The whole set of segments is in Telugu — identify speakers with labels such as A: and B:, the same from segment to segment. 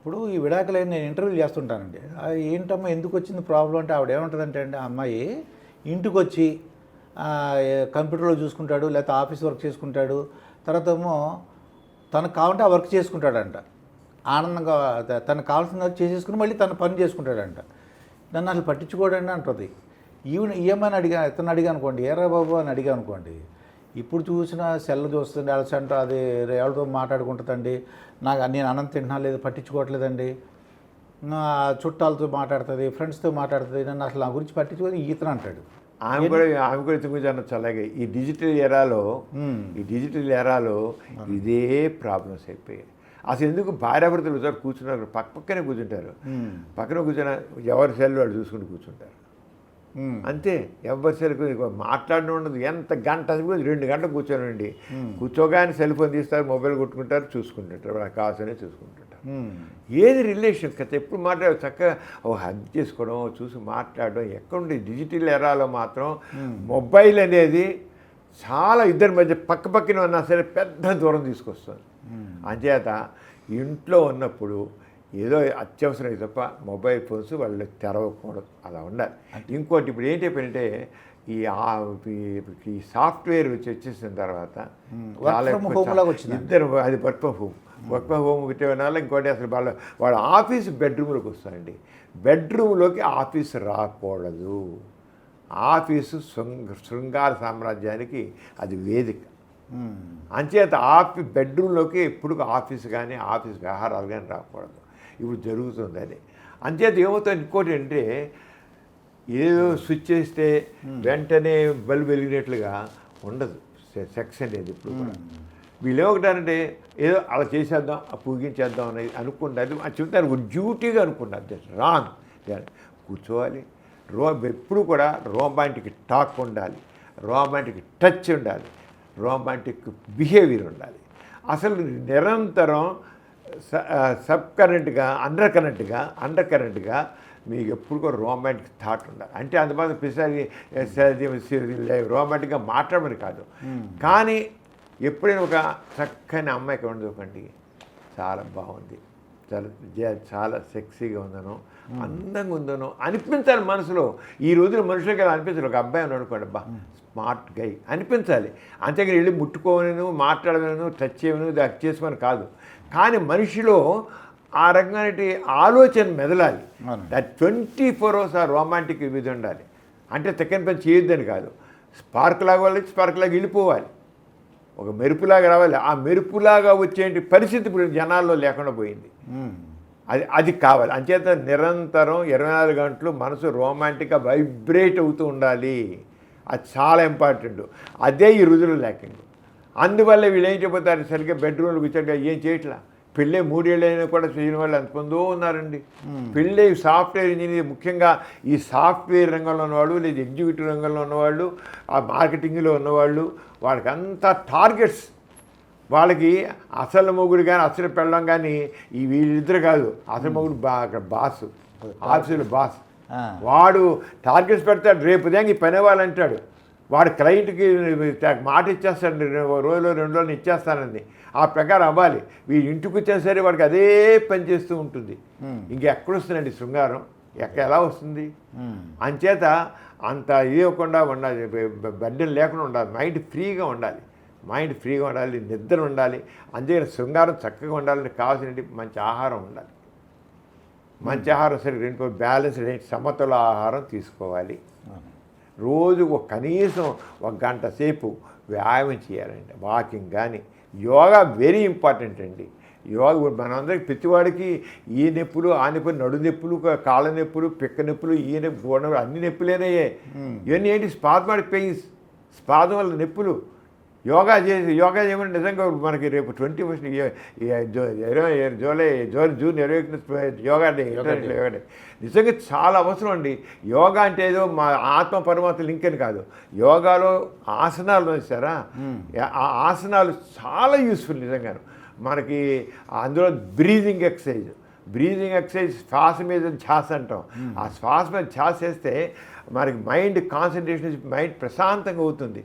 A: ఇప్పుడు ఈ విడాకులైన నేను ఇంటర్వ్యూలు చేస్తుంటానండి. ఏంటమ్మా ఎందుకు వచ్చింది ప్రాబ్లం అంటే ఆవిడ ఏమంటుందంటే అండి అమ్మాయి ఇంటికి వచ్చి కంప్యూటర్లో చూసుకుంటాడు లేకపోతే ఆఫీస్ వర్క్ చేసుకుంటాడు తర్వాత ఏమో తనకు కావాలంటే ఆ వర్క్ చేసుకుంటాడంట. ఆనందంగా తనకు కావాల్సిన వర్క్ చేసేసుకుని మళ్ళీ తన పని చేసుకుంటాడంట. నన్ను అసలు పట్టించుకోడండి అంటుంది. ఈవెన్ ఈఎంఐని అడిగా ఇతను అడిగా అనుకోండి ఏరా బాబు అని అడిగా అనుకోండి ఇప్పుడు చూసిన సెల్ చూస్తుంది అలసంట అది ఎవరితో మాట్లాడుకుంటుందండి? నాకు నేను అన్నం తింటున్నా లేదు పట్టించుకోవట్లేదండి. నా చుట్టాలతో మాట్లాడుతుంది ఫ్రెండ్స్తో మాట్లాడుతుంది నన్ను అసలు నా గురించి పట్టించుకొని ఈతను అంటాడు.
B: ఆమె కూడా ఆమె కూడా గురించి అనొచ్చు అలాగే ఈ డిజిటల్ ఎరాలో. ఈ డిజిటల్ ఎరాలో ఇదే ప్రాబ్లమ్స్ అయిపోయాయి. అసలు ఎందుకు భార్యాభర్తలు కూర్చున్నారు పక్క పక్కనే కూర్చుంటారు. పక్కన కూర్చొని ఎవరి సెల్ వాళ్ళు చూసుకుని కూర్చుంటారు. అంతే ఎవరి సెల్ మాట్లాడడం ఉండదు. ఎంత గంట రెండు గంటలు కూర్చోనండి. కూర్చోగానే సెల్ ఫోన్ తీస్తారు మొబైల్ కొట్టుకుంటారు చూసుకుంటుంటారు. వాళ్ళకి కావాల్సిన చూసుకుంటుంటారు. ఏది రిలేషన్ కదా ఎప్పుడు మాట్లాడ చక్కగా ఓ హగ్ చేసుకోవడం చూసి మాట్లాడడం ఎక్కడుంది డిజిటల్ ఎరాలో మాత్రం మొబైల్ అనేది చాలా ఇద్దరి మధ్య పక్క పక్కన ఉన్నా సరే పెద్ద దూరం తీసుకొస్తుంది. అంచేత ఇంట్లో ఉన్నప్పుడు ఏదో అత్యవసరం అయితే తప్ప మొబైల్ ఫోన్స్ వాళ్ళు తెరవకూడదు. అలా ఉండాలి. ఇంకోటి ఇప్పుడు ఏంటి అయిపోయిందంటే ఈ ఈ- సాఫ్ట్వేర్ వచ్చి వచ్చేసిన తర్వాత. ఇద్దరు అది work from home. Work from home పెట్టే వల్ల ఇంకోటి అసలు వాళ్ళ వాళ్ళ ఆఫీస్ బెడ్రూమ్లోకి వస్తారండి బెడ్రూమ్లోకి ఆఫీస్ రాకూడదు. ఆఫీసు శృంగ శృంగార సామ్రాజ్యానికి అది వేదిక. అంచేత ఆఫీ బెడ్రూమ్లోకి ఎప్పుడు ఆఫీస్ కానీ ఆఫీస్ వ్యవహారాలు కానీ రాకూడదు. ఇప్పుడు జరుగుతుంది అది అంచేత ఏమవుతుంది ఇంకోటి అంటే ఏదో స్విచ్ చేస్తే వెంటనే బల్బు వెలిగినట్లుగా ఉండదు. సెక్స్ అనేది ఇప్పుడు కూడా. వీళ్ళు ఏమొకటారంటే ఏదో అలా చేసేద్దాం ఆ పూగించేద్దాం అనేది అనుకుంటారు. అది చెప్తారు ఒక డ్యూటీగా అనుకుంటారు. జస్ట్ రాంగ్ కూర్చోవాలి. రో ఎప్పుడు కూడా రోమాంటిక్ టాక్ ఉండాలి. రోమాంటిక్ టచ్ ఉండాలి. రోమాంటిక్ బిహేవియర్ ఉండాలి. అసలు నిరంతరం సబ్ కరెంట్గా అండర్ కరెంట్గా అండర్ కరెంట్గా మీకు ఎప్పుడు కూడా రోమాంటిక్ థాట్ ఉండాలి. అంటే అందుబాటు పిసారి రోమాంటిక్గా మాట్లాడమని కాదు. కానీ ఎప్పుడైనా ఒక చక్కని అమ్మాయికి ఉండదుకండి చాలా బాగుంది. చాలా చాలా సెక్సీగా ఉందనో అందంగా ఉందనో అనిపించాలి మనసులో. ఈ రోజున మనుషులకి అలా అనిపించాలి? ఒక అబ్బాయి ఉన్నాడు అనుకోండి అబ్బా స్మార్ట్ గై అనిపించాలి. అంతేగాని వెళ్ళి ముట్టుకోవను మాట్లాడను టచ్ చేయను అది చేసుకోని కాదు. కానీ మనిషిలో ఆ రకమైన ఆలోచన మెదలాలి. దట్ ట్వంటీ ఫోర్ అవర్స్ ఆ రొమాంటిక్ ఇది ఉండాలి. అంటే తెక్కని పని చేయొద్దని కాదు. స్పార్క్ లాగా వాళ్ళు స్పార్క్ లాగా వెళ్ళిపోవాలి. ఒక మెరుపులాగా రావాలి. ఆ మెరుపులాగా వచ్చేటి పరిస్థితి ఇప్పుడు జనాల్లో లేకుండా పోయింది. అది అది కావాలి. అంచేత నిరంతరం ఇరవై నాలుగు గంటలు మనసు రొమాంటిక్గా వైబ్రేట్ అవుతూ ఉండాలి. అది చాలా ఇంపార్టెంట్ అదే ఈ రోజుల్లో లేకింగ్ అందువల్ల వీళ్ళు ఏం చెబుతారు సరిగ్గా బెడ్రూమ్లో కూర్చోగా ఏం చేయట్లా? పెళ్ళే మూడేళ్ళు అయినా కూడా చేయని వాళ్ళు ఎంతమందో ఉన్నారండి. పెళ్ళే సాఫ్ట్వేర్ ఇంజనీర్ ముఖ్యంగా ఈ సాఫ్ట్వేర్ రంగంలో ఉన్నవాళ్ళు లేదా ఎగ్జిక్యూటివ్ రంగంలో ఉన్నవాళ్ళు ఆ మార్కెటింగ్లో ఉన్నవాళ్ళు వాళ్ళకి అంతా టార్గెట్స్ వాళ్ళకి అసలు మొగుడు కానీ అసలు పెళ్ళం కానీ ఈ వీళ్ళిద్దరు కాదు. అసలు మొగుడు బా అక్కడ బాస్ ఆఫీసులో బాస్. వాడు టార్గెట్స్ పెడతాడు. రేపు దానికి పని వాళ్ళంటాడు వాడు క్లయింట్కి మాట ఇచ్చేస్తాడు "నేను ఓ రోజులో రెండు రోజులు ఇచ్చేస్తానండి ఆ ప్రకారం అవ్వాలి. వీడి ఇంటికి వచ్చేసరి వాడికి అదే పని చేస్తూ ఉంటుంది. ఇంకెక్కడొస్తుందండి శృంగారం? ఎక్క ఎలా వస్తుంది. అంచేత అంత ఇవ్వకుండా ఉండాలి. బడ్డెన్ లేకుండా ఉండాలి. మైండ్ ఫ్రీగా ఉండాలి. మైండ్ ఫ్రీగా ఉండాలి నిద్ర ఉండాలి. అంతేగాని శృంగారం చక్కగా ఉండాలని కావాల్సిన మంచి ఆహారం ఉండాలి. మంచి ఆహారం సరే రెండు బ్యాలెన్స్ సమతుల ఆహారం తీసుకోవాలి. రోజు ఒక కనీసం ఒక గంట సేపు వ్యాయామం చేయాలండి. వాకింగ్ కానీ యోగా వెరీ ఇంపార్టెంట్ అండి. యోగా మనందరికి ప్రతివాడికి ఈ నొప్పులు ఆ నొప్పులు నడు నొప్పులు కాళ్ళ నొప్పులు పిక్క నొప్పులు ఈ నొప్పి గోడ అన్ని నొప్పులేనయ్యే ఇవన్నీ ఏంటి? స్పాజ్మాటిక్ పెయిన్స్. స్పాదం వల్ల నొప్పులు. యోగా చేసి యోగా చేయమని నిజంగా మనకి రేపు ట్వంటీ ఫస్ట్ ఇరవై జూలై జూన్ జూన్ ఇరవై ఒకటిన yoga day international yoga day. నిజంగా చాలా అవసరం అండి. యోగా అంటే ఏదో మా ఆత్మ పరమాత్మ లింక్ అని కాదు. యోగాలో ఆసనాలు వేసారా ఆ ఆసనాలు చాలా యూస్ఫుల్ నిజంగాను. మనకి అందులో బ్రీదింగ్ ఎక్సర్సైజ్ బ్రీదింగ్ ఎక్సర్సైజ్ శ్వాస మీద ఛాస అంటాం. ఆ శ్వాస మీద ఛాస వేస్తే మనకి మైండ్ కాన్సన్ట్రేషన్ మైండ్ ప్రశాంతంగా అవుతుంది.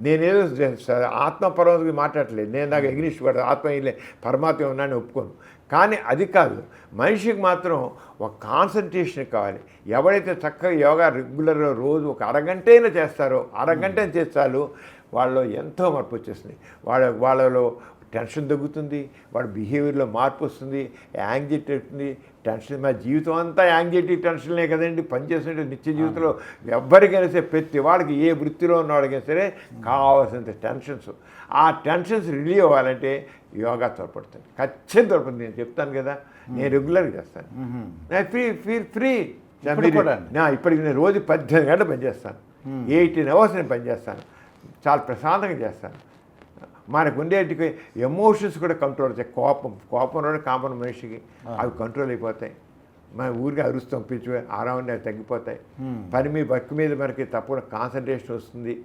B: నేనేదో స- ఆత్మ పరమాత్మకి మాట్లాడలేదు నేను నాకు ఎగ్నిస్ట్ పడదు ఆత్మ ఇల్లే పరమాత్మ ఉన్నాను ఒప్పుకోను. కానీ అది కాదు మనిషికి మాత్రం ఒక కాన్సన్ట్రేషన్ కావాలి. ఎవరైతే చక్కగా యోగా రెగ్యులర్గా రోజు ఒక అరగంటైనా చేస్తారో అరగంట చేస్తారు వాళ్ళు ఎంతో మార్పు వచ్చేస్తుంది. వాళ్ళ వాళ్ళలో టెన్షన్ తగ్గుతుంది వాడి బిహేవియర్లో మార్పు వస్తుంది యాంగ్జైటీ వస్తుంది. టెన్షన్ మా జీవితం అంతా యాంగ్జైటీ టెన్షన్లే కదండి. పనిచేస్తుంటే నిత్య జీవితంలో ఎవ్వరికైనా సరే ప్రతి వాడికి ఏ వృత్తిలో ఉన్నవాడికైనా సరే కావాల్సినంత టెన్షన్స్. ఆ టెన్షన్స్ రిలీవ్ అవ్వాలంటే యోగా తోడ్పడుతుంది. ఖచ్చితంగా తోడ్పడుతుంది. నేను చెప్తాను కదా. నేను రెగ్యులర్గా చేస్తాను. ఫ్రీ. ఫ్రీ. నా ఇప్పటికి నేను రోజు పద్దెనిమిది గంటలు పనిచేస్తాను. ఎయిటీన్ అవర్స్ నేను పనిచేస్తాను. చాలా ప్రశాంతంగా చేస్తాను. మనకు ఉండేటికి ఎమోషన్స్ కూడా కంట్రోల్ అవుతాయి. కోపం కోపం కూడా కామన్ మనిషికి. అవి కంట్రోల్ అయిపోతాయి. మన ఊరికి అరుస్తాం పిచ్చి ఆరామని అవి తగ్గిపోతాయి. పని మీద వర్క్ మీద మనకి తప్పకుండా కాన్సన్ట్రేషన్ వస్తుంది.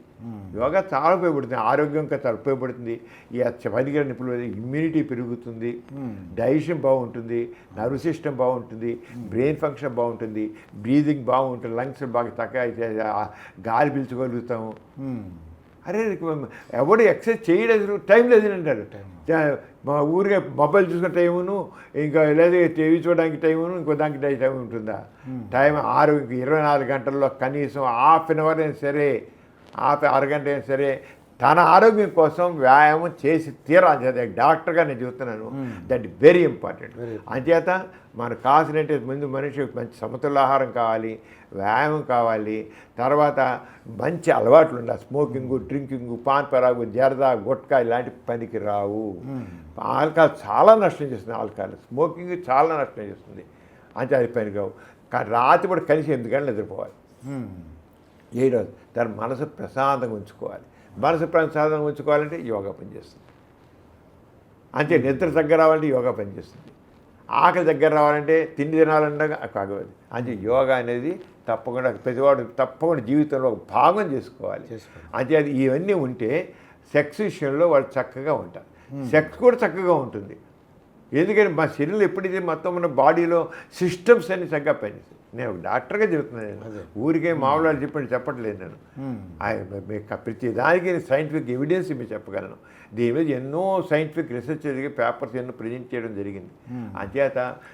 B: యోగా చాలా ఉపయోగపడుతుంది. ఆరోగ్యంగా చాలా ఉపయోగపడుతుంది. ఈ పనికిర నిపుణులు ఇమ్యూనిటీ పెరుగుతుంది. డైజెషన్ బాగుంటుంది. నర్వ్ సిస్టమ్ బాగుంటుంది. బ్రెయిన్ ఫంక్షన్ బాగుంటుంది. బ్రీదింగ్ బాగుంటుంది. లంగ్స్ బాగా తక్కువ గాలి పీల్చుకోగలుగుతాము. అరే ఎవడు ఎక్సర్సైజ్ చేయలేదు టైం లేదని అంటారు. మా ఊరికే మొబైల్ చూసుకునే టైమును ఇంకా లేదా టీవీ చూడడానికి టైమును ఇంకో దానికి టై- టైం ఉంటుందా? టైం ఆరు ఇరవై నాలుగు గంటల్లో కనీసం హాఫ్ అన్ అవర్ అయినా సరే హాఫ్ అరగంట అయినా సరే తన ఆరోగ్యం కోసం వ్యాయామం చేసి తీరాలి. చేత డాక్టర్గా నేను చెబుతున్నాను. దట్ వెరీ ఇంపార్టెంట్ అంచేత మనకు కావాల్సినట్టు ముందు మనిషికి మంచి సమతుల ఆహారం కావాలి వ్యాయామం కావాలి. తర్వాత మంచి అలవాట్లు ఉండాలి. స్మోకింగ్ డ్రింకింగ్ పాన్ పరాగు జరదా గుట్కా ఇలాంటి పనికి రావు. ఆల్కహాల్ చాలా నష్టం చేస్తుంది ఆల్కహాల్. స్మోకింగ్ చాలా నష్టం చేస్తుంది. అంటే అది పని కావు కానీ రాత్రి కూడా కలిసి గంటలు నిద్రపోవాలి. ఏడవది దాని మనసు ప్రశాంతంగా ఉంచుకోవాలి. మనసు ప్రశాంతంగా ఉంచుకోవాలంటే యోగా పనిచేస్తుంది అంతే నిద్ర దగ్గర రావాలంటే యోగా పనిచేస్తుంది ఆకలి దగ్గర రావాలంటే తిండి తినాలంటే కాగదు అంటే యోగా అనేది తప్పకుండా ప్రతివాడు తప్పకుండా జీవితంలో ఒక భాగం చేసుకోవాలి. అంటే అది ఇవన్నీ ఉంటే సెక్స్ విషయంలో వాళ్ళు చక్కగా ఉంటారు సెక్స్ కూడా చక్కగా ఉంటుంది. ఎందుకంటే మా శరీరంలో ఎప్పుడైతే మొత్తం మన బాడీలో సిస్టమ్స్ అన్ని చక్కగా పనిచేస్తాయి. నేను ఒక డాక్టర్గా చెబుతున్నాను నేను. ఊరికే మామూలు చెప్పండి చెప్పట్లేదు నేను. ప్రతి దానికి సైంటిఫిక్ ఎవిడెన్స్ మీకు చెప్పగలను. దీని మీద ఎన్నో సైంటిఫిక్ రీసెర్చ్ జరిగి పేపర్స్ ఎన్నో ప్రజెంట్ చేయడం జరిగింది. అంచేత